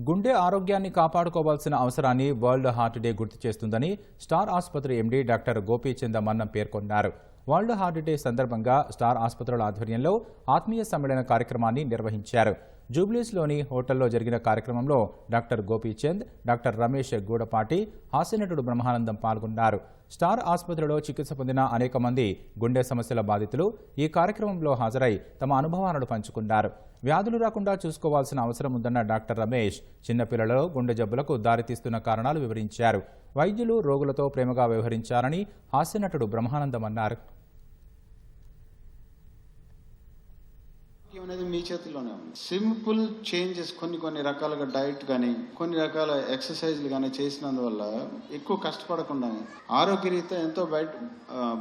గుండె ఆరోగ్యాన్ని కాపాడుకోవాల్సిన అవసరాన్ని వరల్డ్ హార్ట్ డే గుర్తు చేస్తుందని స్టార్ ఆసుపత్రి ఎండీ డాక్టర్ గోపీచంద మన్నం పేర్కొన్నారు. వరల్డ్ హార్ట్ డే సందర్భంగా స్టార్ ఆసుపత్రుల ఆధ్వర్యంలో ఆత్మీయ సమ్మేళన కార్యక్రమాన్ని నిర్వహించారు. జూబ్లీస్లోని హోటల్లో జరిగిన కార్యక్రమంలో డాక్టర్ గోపీచంద్ డాక్టర్ రమేష్ గూడపాటి హాస్యనటుడు బ్రహ్మానందం పాల్గొన్నారు. స్టార్ ఆసుపత్రిలో చికిత్స పొందిన అనేక మంది గుండె సమస్యల బాధితులు ఈ కార్యక్రమంలో హాజరై తమ అనుభవాలను పంచుకున్నారు. వ్యాధులు రాకుండా చూసుకోవాల్సిన అవసరం ఉందన్న డాక్టర్ రమేష్ చిన్నపిల్లలలో గుండె జబ్బులకు దారితీస్తున్న కారణాలు వివరించారు. వైద్యులు రోగులతో ప్రేమగా వ్యవహరించారని హాస్యనటుడు బ్రహ్మానందం అన్నారు. ఆరోగ్యం అనేది మీ చేతిలోనే ఉంది. సింపుల్ చేంజెస్ కొన్ని కొన్ని రకాలుగా డైట్ కానీ కొన్ని రకాల ఎక్సర్సైజ్లు కానీ చేసినందువల్ల ఎక్కువ కష్టపడకుండా ఆరోగ్యరీత్యా ఎంతో బయట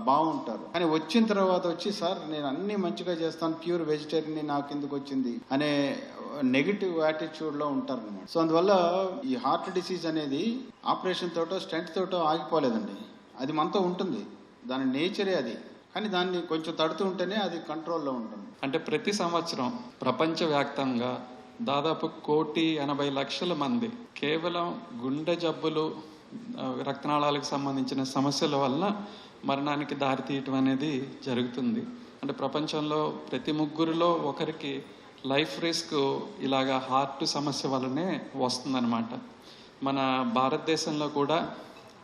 బాగుంటారు. కానీ వచ్చిన తర్వాత వచ్చి సార్ నేను అన్ని మంచిగా చేస్తాను ప్యూర్ వెజిటేరియన్ నాకు ఎందుకు వచ్చింది? అనే నెగిటివ్ యాటిట్యూడ్లో ఉంటారు సో అందువల్ల ఈ హార్ట్ డిసీజ్ అనేది ఆపరేషన్ తోటో స్టెంట్ తోటో ఆగిపోలేదండి. అది మనతో ఉంటుంది. దాని నేచరే అది. కానీ దాన్ని కొంచెం తడుతూ ఉంటేనే అది కంట్రోల్లో ఉంటుంది. అంటే ప్రతి సంవత్సరం ప్రపంచవ్యాప్తంగా దాదాపు కోటి ఎనభై లక్షల మంది కేవలం గుండె జబ్బులు రక్తనాళాలకు సంబంధించిన సమస్యల వల్ల మరణానికి దారితీయటం అనేది జరుగుతుంది. అంటే ప్రపంచంలో ప్రతి ముగ్గురిలో ఒకరికి లైఫ్ రిస్క్ ఇలాగా హార్ట్ సమస్య వల్లనే వస్తుందన్నమాట. మన భారతదేశంలో కూడా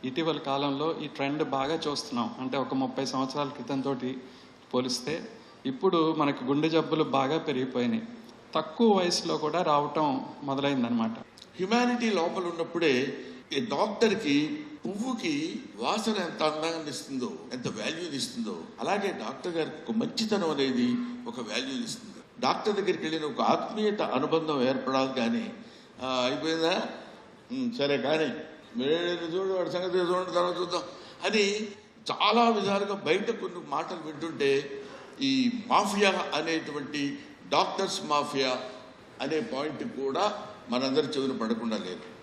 ఇటీవల కాలంలో ఈ ట్రెండ్ బాగా చూస్తున్నాం. అంటే ఒక ముప్పై సంవత్సరాల క్రితంతో పోలిస్తే ఇప్పుడు మనకు గుండె జబ్బులు బాగా పెరిగిపోయినాయి. తక్కువ వయసులో కూడా రావటం మొదలైందనమాట హ్యుమానిటీ లోపల ఉన్నప్పుడే ఈ డాక్టర్కి పువ్వుకి వాసన ఎంత అందంగా ఇస్తుందో ఎంత వాల్యూని ఇస్తుందో అలాగే డాక్టర్ గారికి ఒక మంచితనం అనేది ఒక వాల్యూని ఇస్తుంది. డాక్టర్ దగ్గరికి వెళ్ళిన ఒక ఆత్మీయత అనుబంధం ఏర్పడాలి కానీ అయిపోయిందా? సరే కానీ మీరు చూడు వాడి సంగతి చూడండి తర్వాత చూద్దాం. అని చాలా విధాలుగా బయట కొన్ని మాటలు వింటుంటే ఈ మాఫియా అనేటువంటి డాక్టర్స్ మాఫియా అనే పాయింట్ కూడా మనందరి చెవిన పడకుండా లేదు.